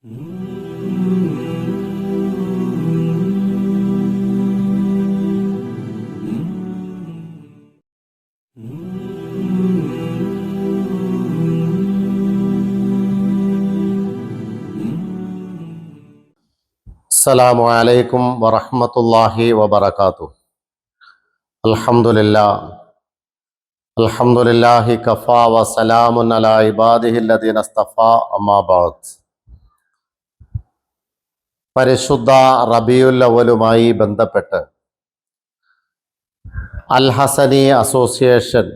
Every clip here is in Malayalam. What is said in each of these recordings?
السلام عليكم ورحمة الله وبركاته. الحمد لله. الحمد لله كفى وسلام على عباده الذين اصطفى أما بعد. പരിശുദ്ധ റബിയുൽ അവലുമായി ബന്ധപ്പെട്ട് അൽ ഹസനി അസോസിയേഷൻ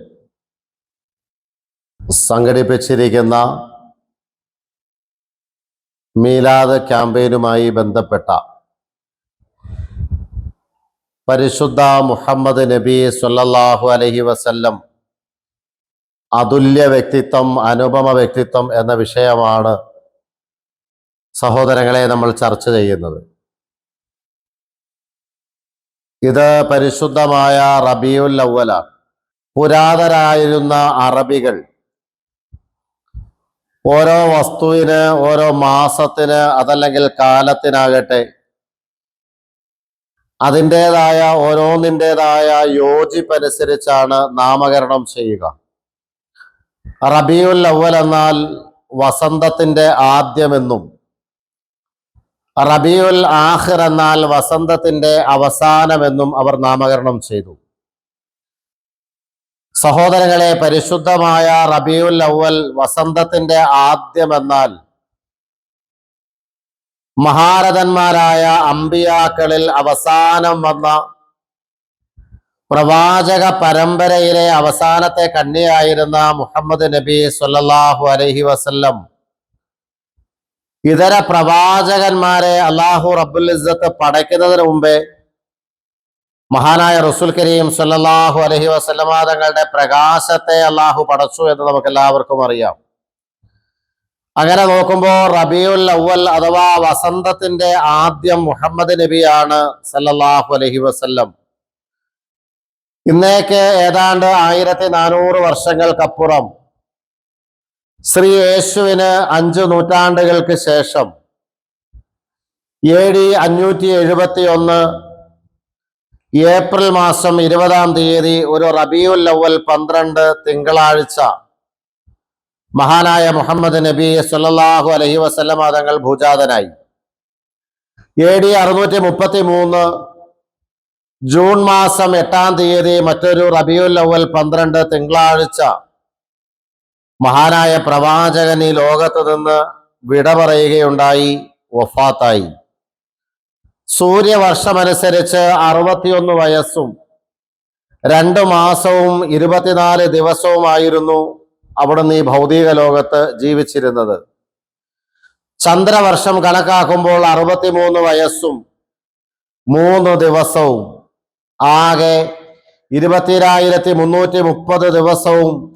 സംഘടിപ്പിച്ചിരിക്കുന്ന മീലാദ് ക്യാമ്പയിനുമായി ബന്ധപ്പെട്ട പരിശുദ്ധ മുഹമ്മദ് നബി സല്ലാഹു അലഹി വസല്ലം അതുല്യ വ്യക്തിത്വം അനുപമ വ്യക്തിത്വം എന്ന വിഷയമാണ് സഹോദരങ്ങളെ നമ്മൾ ചർച്ച ചെയ്യുന്നത്. ഇത് പരിശുദ്ധമായ റബിയുൽ അവലാണ് പുരാതനായിരുന്ന അറബികൾ ഓരോ വസ്തുവിന് ഓരോ മാസത്തിന് അതല്ലെങ്കിൽ കാലത്തിനാകട്ടെ അതിന്റെതായ ഓരോന്നിന്റെതായ യോജിപ്പനുസരിച്ചാണ് നാമകരണം ചെയ്യുക. റബിയുൽ അവൽ എന്നാൽ വസന്തത്തിന്റെ ആദ്യമെന്നും റബിയുൽ ആഹിർ എന്നാൽ വസന്തത്തിന്റെ അവസാനമെന്നും അവർ നാമകരണം ചെയ്തു. സഹോദരങ്ങളെ പരിശുദ്ധമായ റബിയുൽ അവൽ വസന്തത്തിന്റെ ആദ്യമെന്നാൽ മഹാരഥന്മാരായ അമ്പിയാക്കളിൽ അവസാനം വന്ന പ്രവാചക പരമ്പരയിലെ അവസാനത്തെ കണ്ണിയായിരുന്ന മുഹമ്മദ് നബി സൊല്ലാഹു അലഹി വസല്ലം ഇതര പ്രവാചകന്മാരെ അള്ളാഹു റബ്ബുൽ ഇസ്സത്ത് പടയ്ക്കുന്നതിന് മുമ്പേ മഹാനായ റസുൽ കരീം സല്ലാഹു അലഹി വസ്ലമാദങ്ങളുടെ പ്രകാശത്തെ അള്ളാഹു പടച്ചു എന്ന് നമുക്ക് എല്ലാവർക്കും അറിയാം. അങ്ങനെ നോക്കുമ്പോൾ റബിയുൽ അവൽ അഥവാ വസന്തത്തിന്റെ ആദ്യം മുഹമ്മദ് നബിയാണ് സല്ലല്ലാഹു അലഹി വസ്ല്ലം. ഇന്നേക്ക് ഏതാണ്ട് ആയിരത്തി നാനൂറ് വർഷങ്ങൾക്കപ്പുറം ശ്രീ യേശുവിന് അഞ്ചു നൂറ്റാണ്ടുകൾക്ക് ശേഷം എ ഡി അഞ്ഞൂറ്റി എഴുപത്തി ഒന്ന് ഏപ്രിൽ മാസം ഇരുപതാം തീയതി ഒരു റബിയുൽ ലവൽ പന്ത്രണ്ട് തിങ്കളാഴ്ച മഹാനായ മുഹമ്മദ് നബി സല്ലല്ലാഹു അലഹി വസല്ലമ തങ്ങൾ ഭൂജാതനായി. എ ഡി അറുന്നൂറ്റി മുപ്പത്തി മൂന്ന് ജൂൺ മാസം എട്ടാം തീയതി മറ്റൊരു റബിയുൽ ലവൽ പന്ത്രണ്ട് തിങ്കളാഴ്ച മഹാനായ പ്രവാചകൻ ഈ ലോകത്ത് നിന്ന് വിട പറയുകയുണ്ടായി വഫാത്തായി. സൂര്യവർഷമനുസരിച്ച് അറുപത്തിയൊന്ന് വയസ്സും രണ്ടു മാസവും ഇരുപത്തിനാല് ദിവസവുമായിരുന്നു അവിടുന്ന് ഈ ഭൗതിക ലോകത്ത് ജീവിച്ചിരുന്നത്. ചന്ദ്രവർഷം കണക്കാക്കുമ്പോൾ അറുപത്തിമൂന്ന് വയസ്സും മൂന്ന് ദിവസവും. ആകെ ഇരുപത്തിരായിരത്തി മുന്നൂറ്റി മുപ്പത് ദിവസവും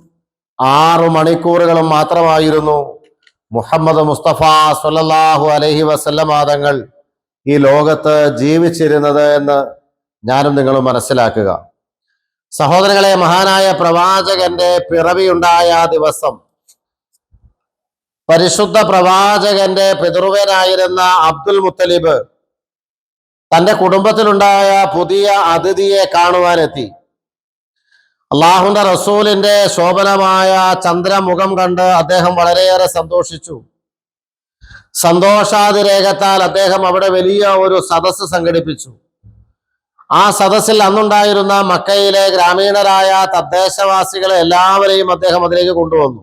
ആറു മണിക്കൂറുകളും മാത്രമായിരുന്നു മുഹമ്മദ് മുസ്തഫ സല്ലല്ലാഹു അലഹി വസല്ലമാതങ്ങൾ ഈ ലോകത്ത് ജീവിച്ചിരുന്നത് എന്ന് ഞാനും നിങ്ങളും മനസ്സിലാക്കുക. സഹോദരങ്ങളെ മഹാനായ പ്രവാചകന്റെ പിറവിയുണ്ടായ ദിവസം പരിശുദ്ധ പ്രവാചകന്റെ പിതൃവനായിരുന്ന അബ്ദുൽ മുത്തലിബ് തന്റെ കുടുംബത്തിലുണ്ടായ പുതിയ അതിഥിയെ കാണുവാനെത്തി. അള്ളാഹുന്റെ റസൂലിന്റെ ശോഭനമായ ചന്ദ്രമുഖം കണ്ട് അദ്ദേഹം വളരെയേറെ സന്തോഷിച്ചു. സന്തോഷാതിരേഖത്താൽ അദ്ദേഹം അവിടെ വലിയ ഒരു സദസ്സ് സംഘടിപ്പിച്ചു. ആ സദസ്സിൽ അന്നുണ്ടായിരുന്ന മക്കയിലെ ഗ്രാമീണരായ തദ്ദേശവാസികളെ എല്ലാവരെയും അദ്ദേഹം അതിലേക്ക് കൊണ്ടുവന്നു.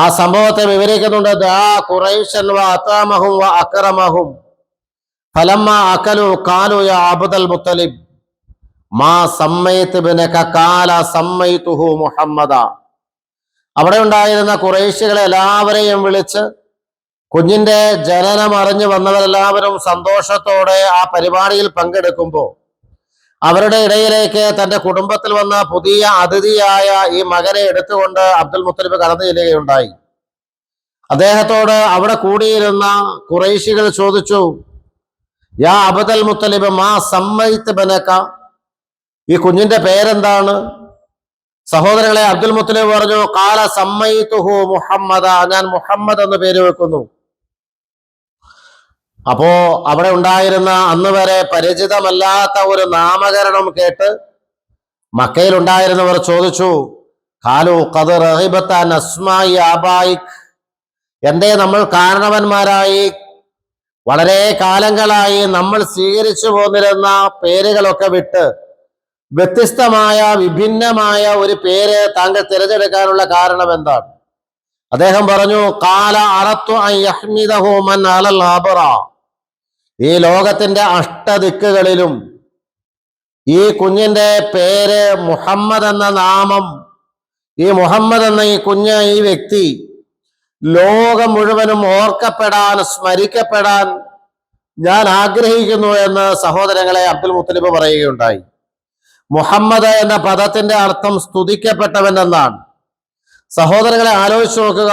ആ സംഭവത്തെ വിവരിക്കുന്നുണ്ട് ദാ ഖുറൈശൻ വ അക്രമഹും ഫലമ്മ അക്കലു കാലു യാ അബുദൽ മുത്തലിബ്. മാ കാല മുഹമ്മദ. അവിടെ ഉണ്ടായിരുന്ന കുറേശികളെ എല്ലാവരെയും വിളിച്ച് കുഞ്ഞിന്റെ ജനനം അറിഞ്ഞു വന്നവരെല്ലാവരും സന്തോഷത്തോടെ ആ പരിപാടിയിൽ പങ്കെടുക്കുമ്പോൾ അവരുടെ ഇടയിലേക്ക് തന്റെ കുടുംബത്തിൽ വന്ന പുതിയ അതിഥിയായ ഈ മകനെ എടുത്തുകൊണ്ട് അബ്ദുൽ മുത്തലിബ് കടന്നു ചെല്ലുകയുണ്ടായി അദ്ദേഹത്തോട് അവിടെ കൂടിയിരുന്ന കുറേശികൾ ചോദിച്ചു യാ അബ്ദുൽ മുത്തലിബ് മാ സമ്മയിത്ത് ബനക്ക ഈ കുഞ്ഞിന്റെ പേരെന്താണ്? സഹോദരങ്ങളെ അബ്ദുൽ മുത്തലിബ് പറഞ്ഞു കാല സമ്മയിത്തുഹു മുഹമ്മദ. ഞാൻ മുഹമ്മദ് എന്ന് പേര് വെക്കുന്നു. അപ്പോ അവിടെ ഉണ്ടായിരുന്ന അന്ന് വരെ പരിചിതമല്ലാത്ത ഒരു നാമകരണം കേട്ട് മക്കയിൽ ഉണ്ടായിരുന്നവർ ചോദിച്ചു കാലു കത് റഹിബത്താൻ അസ്മായി എന്തേ നമ്മൾ കാരണവന്മാരായി? വളരെ കാലങ്ങളായി നമ്മൾ സ്വീകരിച്ചു പോന്നിരുന്ന പേരുകളൊക്കെ വിട്ട് വ്യത്യസ്തമായ വിഭിന്നമായ ഒരു പേര് താങ്കൾ തിരഞ്ഞെടുക്കാനുള്ള കാരണം എന്താണ്? അദ്ദേഹം പറഞ്ഞു കാല അറത്തു അൻ മൻ അലൽ അബ്റ ഈ ലോകത്തിന്റെ അഷ്ടദിക്കുകളിലും ഈ കുഞ്ഞിന്റെ പേര് മുഹമ്മദ് എന്ന നാമം ഈ മുഹമ്മദ് എന്ന ഈ കുഞ്ഞ് ഈ വ്യക്തി ലോകം മുഴുവനും ഓർക്കപ്പെടാൻ സ്മരിക്കപ്പെടാൻ ഞാൻ ആഗ്രഹിക്കുന്നു എന്ന് സഹോദരങ്ങളെ അബ്ദുൽ മുത്തലിബ് പറയുകയുണ്ടായി. മുഹമ്മദ് എന്ന പദത്തിന്റെ അർത്ഥം സ്തുതിക്കപ്പെട്ടവൻ എന്നാണ് സഹോദരങ്ങളെ ആലോചിച്ചു നോക്കുക.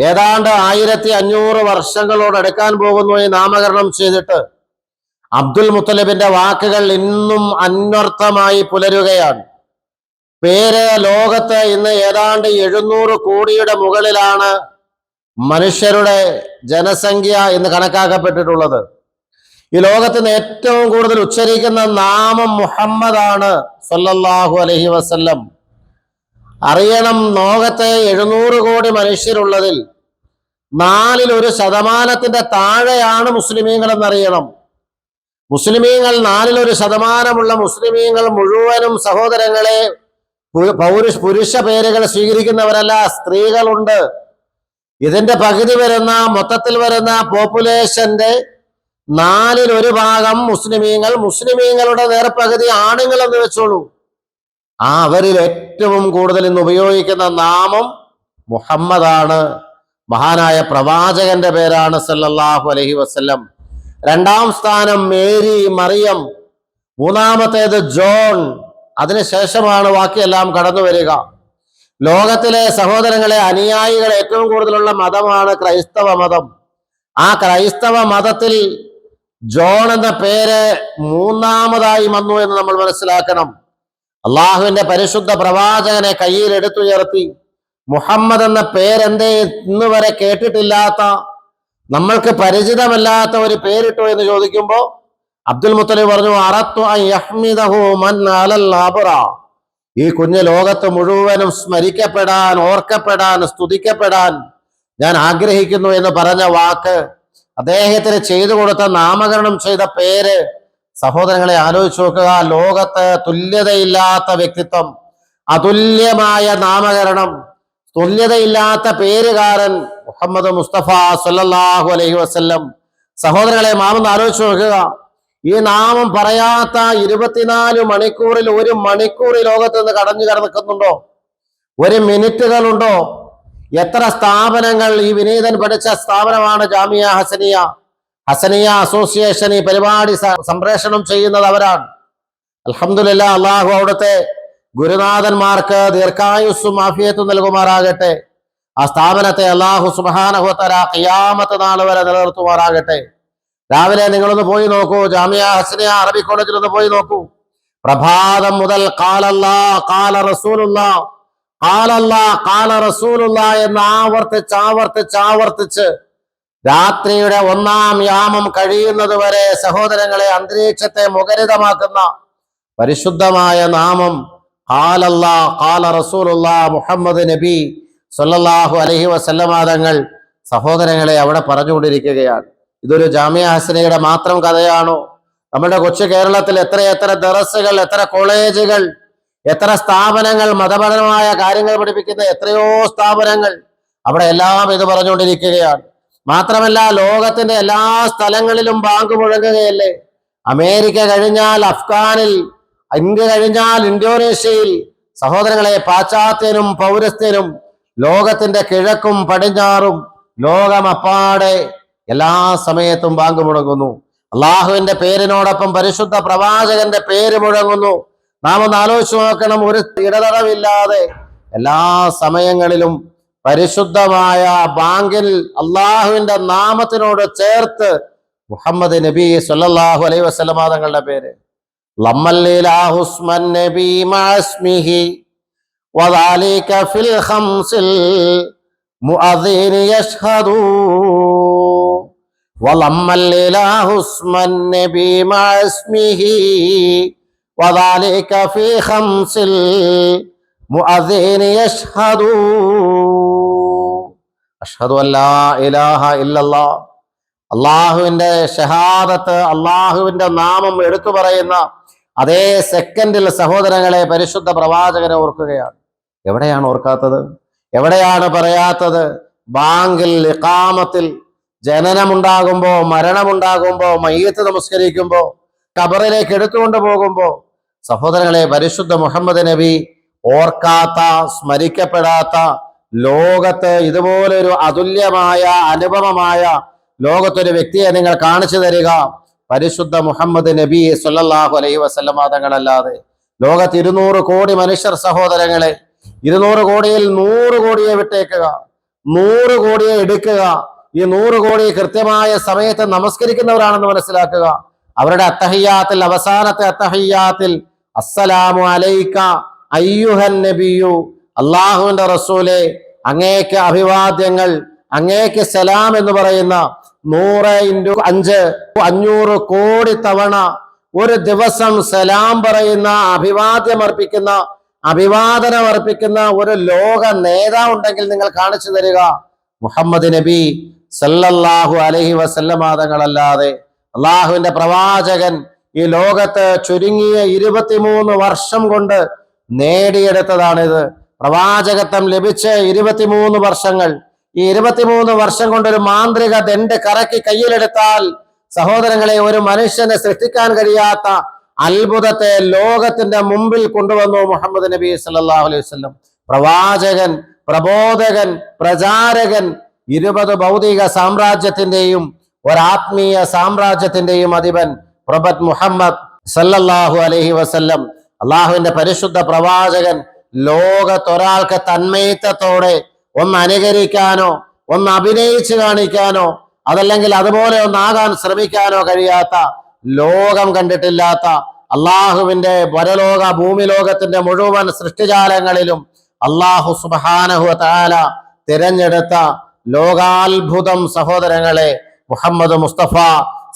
ഏതാണ്ട് ആയിരത്തി അഞ്ഞൂറ് വർഷങ്ങളോട് എടുക്കാൻ പോകുന്നു ഈ നാമകരണം ചെയ്തിട്ട്. അബ്ദുൽ മുത്തലിബിന്റെ വാക്കുകൾ ഇന്നും അന്വർത്ഥമായി പുലരുകയാണ്. പേര് ലോകത്ത് ഇന്ന് ഏതാണ്ട് എഴുന്നൂറ് കോടിയുടെ മുകളിലാണ് മനുഷ്യരുടെ ജനസംഖ്യ ഇന്ന് കണക്കാക്കപ്പെട്ടിട്ടുള്ളത്. ഈ ലോകത്ത് നിന്ന് ഏറ്റവും കൂടുതൽ ഉച്ചരിക്കുന്ന നാമം മുഹമ്മദാണ് സല്ലല്ലാഹു അലൈഹി വസല്ലം. അറിയണം ലോകത്തെ എഴുന്നൂറ് കോടി മനുഷ്യരുള്ളതിൽ നാലിൽ ഒരു ശതമാനത്തിന്റെ താഴെയാണ് മുസ്ലിമീങ്ങൾ എന്നറിയണം മുസ്ലിമീങ്ങൾ നാലിൽ ഒരു ശതമാനമുള്ള മുസ്ലിമീങ്ങൾ മുഴുവനും സഹോദരങ്ങളെ പൗരുഷ പുരുഷ പേരുകൾ സ്വീകരിക്കുന്നവരല്ല സ്ത്രീകളുണ്ട്. ഇതിന്റെ പകുതി വരുന്ന മൊത്തത്തിൽ വരുന്ന പോപ്പുലേഷന്റെ നാലിൽ ഒരു ഭാഗം മുസ്ലിമീങ്ങൾ മുസ്ലിമീങ്ങളുടെ നേർപകുതി ആണുങ്ങൾ എന്ന് വെച്ചോളൂ. ആ അവരിൽ ഏറ്റവും കൂടുതൽ ഇന്ന് ഉപയോഗിക്കുന്ന നാമം മുഹമ്മദാണ്. മഹാനായ പ്രവാചകന്റെ പേരാണ് സല്ലല്ലാഹു അലഹി വസ്ല്ലം. രണ്ടാം സ്ഥാനം മേരി മറിയം മൂന്നാമത്തേത് ജോൺ. അതിനുശേഷമാണ് ബാക്കിയെല്ലാം കടന്നു വരിക. ലോകത്തിലെ സഹോദരങ്ങളെ അനുയായികൾ ഏറ്റവും കൂടുതലുള്ള മതമാണ് ക്രൈസ്തവ മതം. ആ ക്രൈസ്തവ മതത്തിൽ ജോൺ എന്ന പേര് മൂന്നാമതായി വന്നു എന്ന് നമ്മൾ മനസ്സിലാക്കണം. അള്ളാഹുവിന്റെ പരിശുദ്ധ പ്രവാചകനെ കയ്യിൽ എടുത്തുയർത്തി. മുഹമ്മദ് എന്ന പേരെന്തേ ഇന്ന് വരെ കേട്ടിട്ടില്ലാത്ത നമ്മൾക്ക് പരിചിതമല്ലാത്ത ഒരു പേരിട്ടോ എന്ന് ചോദിക്കുമ്പോൾ അബ്ദുൽ മുത്തലിബ് പറഞ്ഞു അറത്തു ഈ കുഞ്ഞ് ലോകത്ത് മുഴുവനും സ്മരിക്കപ്പെടാൻ ഓർക്കപ്പെടാൻ സ്തുതിക്കപ്പെടാൻ ഞാൻ ആഗ്രഹിക്കുന്നു എന്ന് പറഞ്ഞ വാക്ക് അദ്ദേഹത്തിന് ചെയ്തു കൊടുത്ത നാമകരണം ചെയ്ത പേര് സഹോദരങ്ങളെ ആലോചിച്ച് നോക്കുക. ലോകത്ത് തുല്യതയില്ലാത്ത വ്യക്തിത്വം അതുല്യമായ നാമകരണം തുല്യതയില്ലാത്ത പേരുകാരൻ മുഹമ്മദ് മുസ്തഫ സല്ലല്ലാഹു അലൈഹി വസ്ല്ലം. സഹോദരങ്ങളെ മാമൊന്ന് ആലോചിച്ച് നോക്കുക. ഈ നാമം പറയാത്ത ഇരുപത്തിനാല് മണിക്കൂറിൽ ഒരു മണിക്കൂർ ലോകത്ത് നിന്ന് കടഞ്ഞു കിടക്കുന്നുണ്ടോ ഒരു മിനിറ്റുകളുണ്ടോ? എത്ര സ്ഥാപനങ്ങൾ ഈ വിനീതൻ പഠിച്ച സ്ഥാപനമാണ് ജാമിയ ഹസനിയ. ഹസനിയ അസോസിയേഷൻ ഈ പരിപാടി സംപ്രേഷണം ചെയ്യുന്നത് അവരാണ്. അലഹമുല്ല അള്ളാഹു അവിടുത്തെ ഗുരുനാഥന്മാർക്ക് ദീർഘായുസ്സും ആഫിയത്തും നൽകുമാറാകട്ടെ. ആ സ്ഥാപനത്തെ അള്ളാഹു സുബാനഹുത്തര ഖിയാമത്ത് നാൾ വരെ നിലനിർത്തുമാറാകട്ടെ. രാവിലെ നിങ്ങളൊന്ന് പോയി നോക്കൂ. ജാമിയ ഹസനിയ അറബി കോളേജിൽ ഒന്ന് പോയി നോക്കൂ. പ്രഭാതം മുതൽ കാലല്ലാ കാല റസൂലുള്ള. കാലല്ല കാല റസൂലുള്ള എന്ന് ആവർത്തിച്ച് ആവർത്തിച്ച് ആവർത്തിച്ച് രാത്രിയുടെ ഒന്നാം യാമം കഴിയുന്നത് വരെ സഹോദരങ്ങളെ അന്തരീക്ഷത്തെ മുഖരിതമാക്കുന്ന പരിശുദ്ധമായ നാമം കാലല്ല കാല റസൂലുള്ള മുഹമ്മദ് നബി സൊല്ലാഹു അലഹി വസല്ലമാതങ്ങൾ സഹോദരങ്ങളെ അവിടെ പറഞ്ഞുകൊണ്ടിരിക്കുകയാണ്. ഇതൊരു ജാമ്യ ഹസനയുടെ മാത്രം കഥയാണോ? നമ്മുടെ കൊച്ചു കേരളത്തിൽ എത്ര എത്ര ദറസുകൾ എത്ര കോളേജുകൾ എത്ര സ്ഥാപനങ്ങൾ മതപരമായ കാര്യങ്ങൾ പഠിപ്പിക്കുന്ന എത്രയോ സ്ഥാപനങ്ങൾ അവിടെ എല്ലാം ഇത് പറഞ്ഞുകൊണ്ടിരിക്കുകയാണ്. മാത്രമല്ല ലോകത്തിന്റെ എല്ലാ സ്ഥലങ്ങളിലും ബാങ്ക് മുഴങ്ങുകയല്ലേ? അമേരിക്ക കഴിഞ്ഞാൽ അഫ്ഗാനിൽ ഇന്ത്യ കഴിഞ്ഞാൽ ഇന്തോനേഷ്യയിൽ സഹോദരങ്ങളെ പാശ്ചാത്യനും പൗരസ്ത്യനും ലോകത്തിന്റെ കിഴക്കും പടിഞ്ഞാറും ലോകമപ്പാടെ എല്ലാ സമയത്തും ബാങ്ക് മുഴങ്ങുന്നു. അള്ളാഹുവിന്റെ പേരിനോടൊപ്പം പരിശുദ്ധ പ്രവാചകന്റെ പേര് മുഴങ്ങുന്നു. നാം ഒന്ന് ആലോചിച്ച് നോക്കണം. ഒരു ഇടതടവില്ലാതെ എല്ലാ സമയങ്ങളിലും പരിശുദ്ധമായ ബാങ്കിൽ അള്ളാഹുവിന്റെ നാമത്തിനോട് ചേർത്ത് മുഹമ്മദ് നബി സല്ലല്ലാഹു അലൈഹി വസല്ലമ തങ്ങളുടെ പേര്. وذلك في الخمس المؤذن يشهد وضم الإله اسم النبي مع اسمه وذلك في خمس المؤذن يشهد أشهد أن لا إله إلا الله അള്ളാഹുവിന്റെ ഷഹാദത്ത് അള്ളാഹുവിന്റെ നാമം എടുത്തു പറയുന്ന അതേ സെക്കൻഡിൽ സഹോദരങ്ങളെ പരിശുദ്ധ പ്രവാചകനെ ഓർക്കുകയാണ് എവിടെയാണ് ഓർക്കാത്തത് എവിടെയാണ് പറയാത്തത് ബാങ്കിൽ ഇഖാമത്തിൽ ജനനമുണ്ടാകുമ്പോ മരണമുണ്ടാകുമ്പോ മയ്യത്ത് നമസ്കരിക്കുമ്പോ കബറിലേക്ക് എടുത്തുകൊണ്ട് പോകുമ്പോ സഹോദരങ്ങളെ പരിശുദ്ധ മുഹമ്മദ് നബി ഓർക്കാത്ത സ്മരിക്കപ്പെടാത്ത ലോകത്ത് ഇതുപോലെ ഒരു അതുല്യമായ അനുപമമായ ലോകത്തൊരു വ്യക്തിയെ നിങ്ങൾ കാണിച്ചു തരിക. പരിശുദ്ധ മുഹമ്മദ് നബി സല്ലല്ലാഹു അലൈഹി വസല്ലമ തങ്ങളല്ലാതെ. ലോകത്ത് ഇരുന്നൂറ് കോടി മനുഷ്യർ സഹോദരങ്ങളെ ഇരുന്നൂറ് കോടിയിൽ നൂറ് കോടിയെ വിട്ടേക്കുക നൂറ് കോടിയെ എടുക്കുക ഈ നൂറ് കോടി കൃത്യമായ സമയത്ത് നമസ്കരിക്കുന്നവരാണെന്ന് മനസ്സിലാക്കുക. അവരുടെ അത്തഹയ്യാത്തിൽ അവസാനത്തെ അത്തഹിയാത്തിൽ അസ്സലാമു അലൈക്ക അയ്യുഹൻ നബിയു. അള്ളാഹുവിന്റെ റസൂലെ അങ്ങേക്ക് അഭിവാദ്യങ്ങൾ അങ്ങേക്ക് സലാം എന്ന് പറയുന്ന നൂറ് ഇന്റു അഞ്ച് അഞ്ഞൂറ് കോടി തവണ ഒരു ദിവസം സലാം പറയുന്ന അഭിവാദ്യം അർപ്പിക്കുന്ന അഭിവാദനം അർപ്പിക്കുന്ന ഒരു ലോക നേതാവ് ഉണ്ടെങ്കിൽ നിങ്ങൾ കാണിച്ചു തരിക. മുഹമ്മദ് നബി സല്ലല്ലാഹു അലഹി വസല്ലമാതങ്ങളല്ലാതെ അള്ളാഹുവിന്റെ പ്രവാചകൻ ഈ ലോകത്ത് ചുരുങ്ങിയ ഇരുപത്തിമൂന്ന് വർഷം കൊണ്ട് നേടിയെടുത്തതാണിത്. പ്രവാചകത്വം ലഭിച്ച് ഇരുപത്തിമൂന്ന് വർഷങ്ങൾ. ഈ ഇരുപത്തിമൂന്ന് വർഷം കൊണ്ട് ഒരു മാന്ത്രിക ദണ്ട് കറക്കി കയ്യിലെടുത്താൽ സഹോദരങ്ങളെ ഒരു മനുഷ്യനെ സൃഷ്ടിക്കാൻ കഴിയാത്ത അത്ഭുതത്തെ ലോകത്തിന്റെ മുമ്പിൽ കൊണ്ടുവന്നു മുഹമ്മദ് നബി സല്ലാഹു അലൈഹി വസല്ലം. പ്രവാചകൻ പ്രബോധകൻ പ്രചാരകൻ ഇരുപത് ഭൗതിക സാമ്രാജ്യത്തിന്റെയും ഒരാത്മീയ സാമ്രാജ്യത്തിന്റെയും അധിപൻ പ്രഭത് മുഹമ്മദ് സല്ലല്ലാഹു അലഹി വസല്ലം അള്ളാഹുവിന്റെ പരിശുദ്ധ പ്രവാചകൻ ലോകത്തൊരാൾക്ക് തന്മയത്വത്തോടെ ഒന്ന് അനുകരിക്കാനോ ഒന്ന് അഭിനയിച്ചു കാണിക്കാനോ അതല്ലെങ്കിൽ അതുപോലെ ഒന്നാകാൻ ശ്രമിക്കാനോ കഴിയാത്ത ലോകം കണ്ടിട്ടില്ലാത്ത അള്ളാഹുവിന്റെ വരലോക ഭൂമി ലോകത്തിന്റെ മുഴുവൻ സൃഷ്ടിജാലങ്ങളിലും അള്ളാഹു സുബാനഹു താല തിരഞ്ഞെടുത്ത ലോകാത്ഭുതം സഹോദരങ്ങളെ മുഹമ്മദ് മുസ്തഫ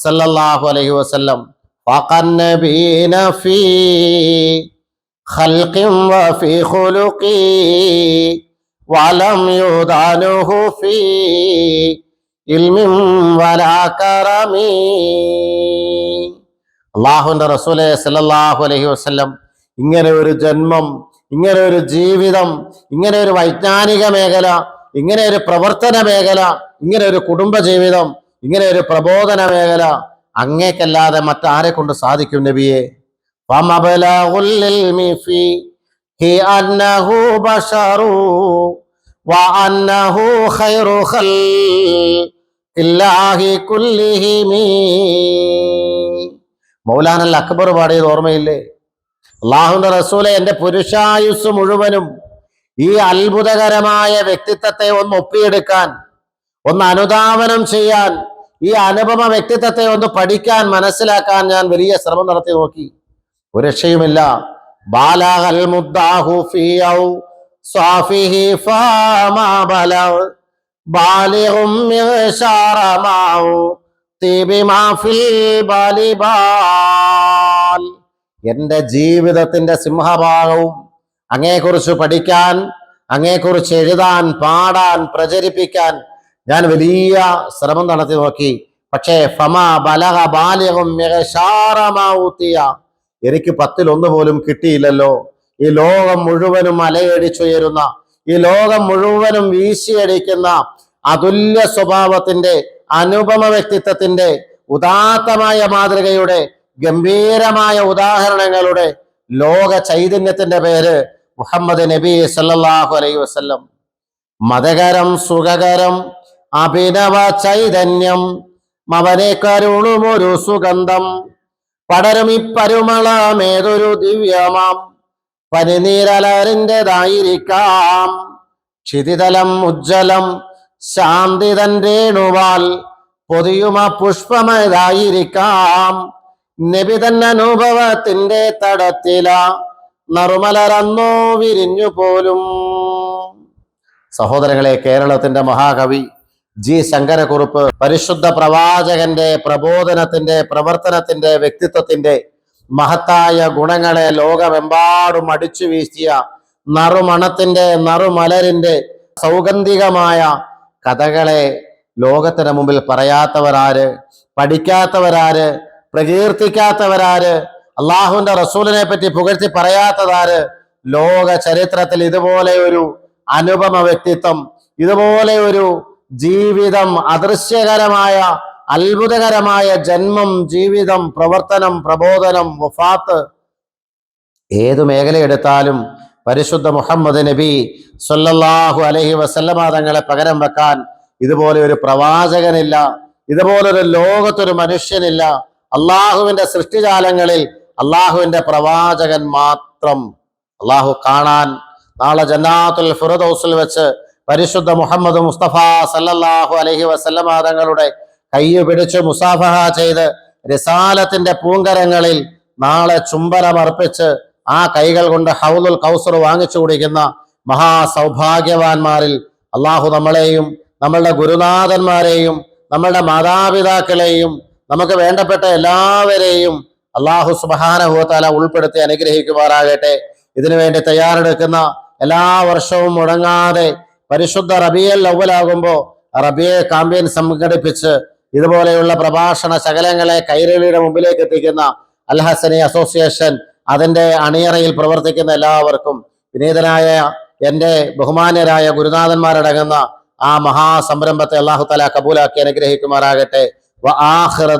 സല്ലല്ലാഹു അലൈഹി വസല്ലം فقنبين في خلق وفي خلق ولم يدانه في علم ولا كرم അള്ളാഹുന്റെ റസൂലെ സല്ലല്ലാഹു അലൈഹി വസല്ലം ഇങ്ങനെ ഒരു ജന്മം ഇങ്ങനെ ഒരു ജീവിതം ഇങ്ങനെ ഒരു വൈജ്ഞാനിക മേഖല ഇങ്ങനെ ഒരു പ്രവർത്തന മേഖല ഇങ്ങനെ ഒരു കുടുംബ ജീവിതം ഇങ്ങനെ ഒരു പ്രബോധന മേഖല അങ്ങേക്കല്ലാതെ മറ്റാരെ കൊണ്ട് സാധിക്കും നബിയെ? മൗലാനൽ അക്ബർ പാടിയത് ഓർമ്മയില്ലേ? അള്ളാഹുന്റെ റസൂലെ എന്റെ പുരുഷായുസ് മുഴുവനും ഈ അത്ഭുതകരമായ വ്യക്തിത്വത്തെ ഒന്ന് ഒപ്പിയെടുക്കാൻ ഒന്ന് അനുധാവനം ചെയ്യാൻ ഈ അനുപമ വ്യക്തിത്വത്തെ ഒന്ന് പഠിക്കാൻ മനസ്സിലാക്കാൻ ഞാൻ വലിയ ശ്രമം നടത്തി നോക്കി. ഒരു രക്ഷയുമില്ല. എന്റെ ജീവിതത്തിന്റെ സിംഹഭാഗവും അങ്ങയെക്കുറിച്ച് പഠിക്കാൻ അങ്ങയെക്കുറിച്ച് എഴുതാൻ പാടാൻ പ്രചരിപ്പിക്കാൻ ഞാൻ വലിയ ശ്രമം നടത്തി നോക്കി. പക്ഷേ ഫമ ബലഹ ബാലകം എനിക്ക് പത്തിലൊന്ന് പോലും കിട്ടിയില്ലല്ലോ. ഈ ലോകം മുഴുവനും അലയടിച്ചുയരുന്ന ഈ ലോകം മുഴുവനും വീശിയടിക്കുന്ന അതുല്യ സ്വഭാവത്തിന്റെ അനുപമ വ്യക്തിത്വത്തിന്റെ ഉദാത്തമായ മാതൃകയുടെ ഗംഭീരമായ ഉദാഹരണങ്ങളുടെ ലോക ചൈതന്യത്തിന്റെ പേര് മുഹമ്മദ് നബി സല്ലാഹു അലൈ വസ്ലം മതകരം സുഖകരം അഭിനവ ചൈതന്യം മവനെ കരുണുമൊരു സുഗന്ധം. പടരും ഇപ്പരുമളമേതൊരു ദിവ്യമാം. പനിനീരലറിന്റെതായിരിക്കാം. ക്ഷിതിതലം ഉജ്ജലം ശാന്തി രേണുവാൽ പൊതിയുമ പുഷ്പമേതായിരിക്കാം. നബി തന്നെ തടത്തില നറുമലരന്നോ വിരിഞ്ഞു പോലും സഹോദരങ്ങളെ കേരളത്തിന്റെ മഹാകവി ജി ശങ്കരക്കുറുപ്പ് പരിശുദ്ധ പ്രവാചകന്റെ പ്രബോധനത്തിന്റെ പ്രവർത്തനത്തിന്റെ വ്യക്തിത്വത്തിന്റെ മഹത്തായ ഗുണങ്ങളെ ലോകമെമ്പാടും അടിച്ചു വീശിയ നറുമണത്തിന്റെ നറുമലരിന്റെ സൗഗന്ധികമായ കഥകളെ ലോകത്തിന് മുമ്പിൽ പറയാത്തവരാര് പഠിക്കാത്തവരാര് പ്രകീർത്തിക്കാത്തവരാര് അള്ളാഹുവിന്റെ റസൂലിനെ പറ്റി പുകഴ്ത്തി പറയാത്തതാര് ലോക ചരിത്രത്തിൽ ഇതുപോലെ ഒരു അനുപമ വ്യക്തിത്വം ഇതുപോലെ ഒരു ജീവിതം അദൃശ്യകരമായ അത്ഭുതകരമായ ജന്മം ജീവിതം പ്രവർത്തനം പ്രബോധനം വഫാത്ത്. ഏതു മേഖലയെടുത്താലും പരിശുദ്ധ മുഹമ്മദ് നബി സൊല്ലാഹു അലഹി വസല്ലമാതങ്ങളെ പകരം വെക്കാൻ ഇതുപോലെ ഒരു പ്രവാചകനില്ല ഇതുപോലൊരു ലോകത്തൊരു മനുഷ്യനില്ല. അള്ളാഹുവിന്റെ സൃഷ്ടിജാലങ്ങളിൽ അള്ളാഹുവിന്റെ പ്രവാചകൻ മാത്രം. അള്ളാഹു കാണാൻ നാളെ ജന്നാത്തുൽ ഫിറദൗസിൽ വെച്ച് പരിശുദ്ധ മുഹമ്മദ് മുസ്തഫ സല്ലല്ലാഹു അലഹി വസല്ലമ തങ്ങളുടെ പിടിച്ച് മുസാഫഹ ചെയ്ത് റിസാലത്തിന്റെ പൂങ്കരങ്ങളിൽ നാളെ ചുംബനമർപ്പിച്ച് ആ കൈകൾ കൊണ്ട് ഹൗലുൽ കൗസർ വാങ്ങിച്ചു കുടിക്കുന്ന മഹാസൗഭാഗ്യവാന്മാരിൽ അള്ളാഹു നമ്മളെയും നമ്മളുടെ ഗുരുനാഥന്മാരെയും നമ്മളുടെ മാതാപിതാക്കളെയും നമുക്ക് വേണ്ടപ്പെട്ട എല്ലാവരെയും അള്ളാഹു സുബാനഹുത്താല ഉൾപ്പെടുത്തി അനുഗ്രഹിക്കുമാറാകട്ടെ. ഇതിനു വേണ്ടി തയ്യാറെടുക്കുന്ന എല്ലാ വർഷവും മുടങ്ങാതെ പരിശുദ്ധ റബിയൽ അവലാകുമ്പോൾ റബിയെ കാമ്പ്യൻ സംഘടിപ്പിച്ച് ഇതുപോലെയുള്ള പ്രഭാഷണ ശകലങ്ങളെ കൈരളിയുടെ മുമ്പിലേക്ക് എത്തിക്കുന്ന അൽഹസനി അസോസിയേഷൻ അതിന്റെ അണിയറയിൽ പ്രവർത്തിക്കുന്ന എല്ലാവർക്കും വിനീതനായ എന്റെ ബഹുമാന്യരായ ഗുരുനാഥന്മാരടങ്ങുന്ന ആ മഹാസംരംഭത്തെ അള്ളാഹു തല കബൂലാക്കി അനുഗ്രഹിക്കുമാറാകട്ടെ. വ ആഖിറ